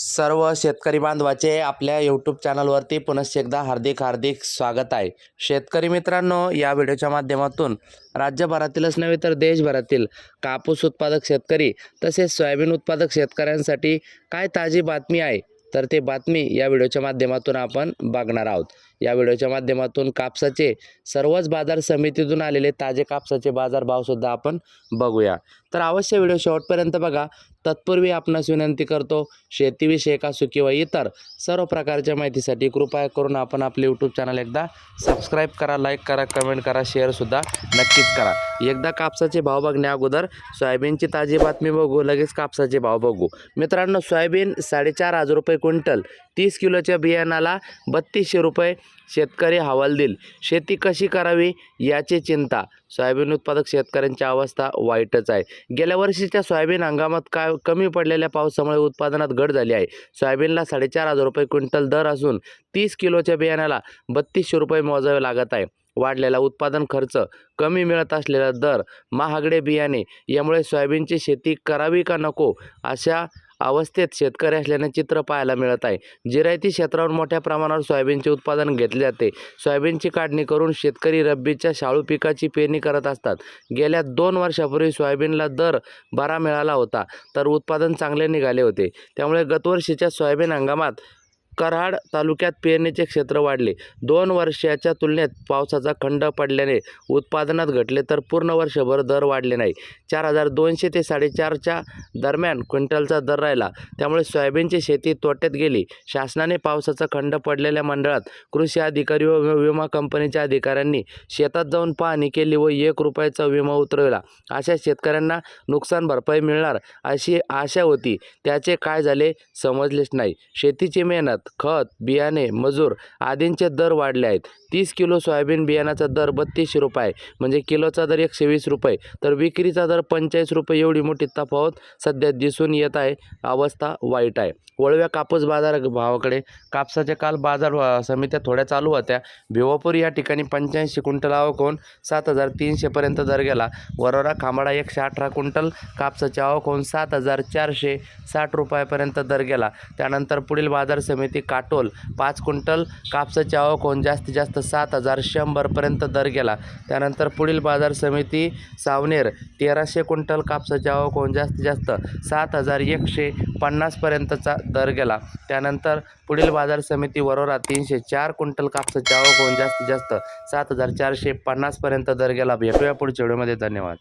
सर्व शेतकरी बांधवाचे आपल्या यूट्यूब चॅनलवरती पुनश्च एकदा हार्दिक हार्दिक स्वागत आहे. शेतकरी मित्रांनो या व्हिडिओच्या माध्यमातून राज्यभरातीलच नव्हे तर देशभरातील कापूस उत्पादक शेतकरी तसेच सोयाबीन उत्पादक शेतकऱ्यांसाठी काय ताजी बातमी आहे तर ते बातमी या व्हिडिओच्या माध्यमातून आपण बघणार आहोत. या व्हिडिओच्या माध्यमातून कापसाचे सर्वच बाजार समितीतून आलेले ताजे कापसाचे बाजारभावसुद्धा आपण बघूया. तर अवश्य व्हिडिओ शेवटपर्यंत बघा. तत्पूर्वी आपणास विनंती करतो शेतीविषयक असो किंवा इतर सर्व प्रकारच्या माहितीसाठी कृपया करून आपण आपले यूट्यूब चॅनल एकदा सबस्क्राईब करा लाईक करा कमेंट करा शेअरसुद्धा नक्कीच करा. एकदा कापसाचे भाव बघण्या अगोदर सोयाबीनची ताजी बातमी बघू लगेच कापसाचे भाव बघू. मित्रांनो सोयाबीन साडेचार हजार रुपये क्विंटल तीस किलोच्या बियाणाला बत्तीसशे रुपये शेतकरी हवाल देईल. शेती कशी करावी याची चिंता. सोयाबीन उत्पादक शेतकऱ्यांची अवस्था वाईटच आहे. गेल्या वर्षीच्या सोयाबीन हंगामात काय कमी पडलेल्या पावसामुळे उत्पादनात घट झाली आहे. सोयाबीनला साडेचार हजार रुपये क्विंटल दर असून तीस किलोच्या बियाण्याला बत्तीसशे रुपये मोजावे लागत आहे. वाढलेला उत्पादन खर्च कमी मिळत असलेला दर महागडे बियाणे यामुळे सोयाबीनची शेती करावी का नको अशा अवस्थेत शेतकरी असल्याने चित्र पाहायला मिळत आहे. जिरायती क्षेत्रावर मोठ्या प्रमाणावर सोयाबीनचे उत्पादन घेतले जाते. सोयाबीनची काढणी करून शेतकरी रब्बीच्या शाळू पिकाची पेरणी करत असतात. गेल्या दोन वर्षापूर्वी सोयाबीनला दर बरा मिळाला होता तर उत्पादन चांगले निघाले होते. त्यामुळे गतवर्षीच्या सोयाबीन हंगामात कराड तालुक्यात पेरणीचे क्षेत्र वाढले. दोन वर्षाच्या तुलनेत पावसाचा खंड पडल्याने उत्पादनात घटले तर पूर्ण वर्षभर दर वाढले नाही. चार हजार दोनशे ते साडेचारच्या दरम्यान क्विंटलचा दर राहिला. त्यामुळे सोयाबीनची शेती तोट्यात गेली. शासनाने पावसाचा खंड पडलेल्या मंडळात कृषी अधिकारी व विमा कंपनीच्या अधिकाऱ्यांनी शेतात जाऊन पाहणी केली व एक रुपयाचा विमा उतरविला. अशा शेतकऱ्यांना नुकसान भरपाई मिळणार अशी आशा होती. त्याचे काय झाले समजलेच नाही. शेतीची मेहनत खत बियाणे मजूर आदींचे दर वाढले आहेत. तीस किलो सोयाबीन बियाणाचा दर बत्तीसशे रुपये आहे. म्हणजे किलोचा दर एकशे वीस रुपये. तर विक्रीचा दर पंचेचाळीस रुपये एवढी मोठी तफावत सध्या दिसून येत आहे. अवस्था वाईट आहे. वळव्या कापूस बाजार भावाकडे कापसाच्या काल बाजार समित्या थोड्या चालू होत्या. भिवापूर या ठिकाणी पंच्याऐंशी क्विंटल आवक होऊन सात हजार तीनशेपर्यंत दर गेला. वरोरा खांबाडा एकशे अठरा क्विंटल कापसाची आवक होऊन सात हजार चारशे साठ रुपयापर्यंत दर गेला. त्यानंतर पुढील बाजार समिती समिती काटोल. पाच क्विंटल कापसाची आवक होऊन जास्तीत जास्त सात हजार शंभरपर्यंत दर गेला. त्यानंतर पुढील बाजार समिती सावनेर तेराशे क्विंटल कापसाची आवक होऊन जास्तीत जास्त सात हजार एकशे पन्नासपर्यंतचा दर गेला. त्यानंतर पुढील बाजार समिती वरोरा तीनशे चार क्विंटल कापसाची आवक होऊन जास्तीत जास्त सात हजार चारशे पन्नासपर्यंत दर गेला. भेटूया पुढच्या व्हिडिओमध्ये. धन्यवाद.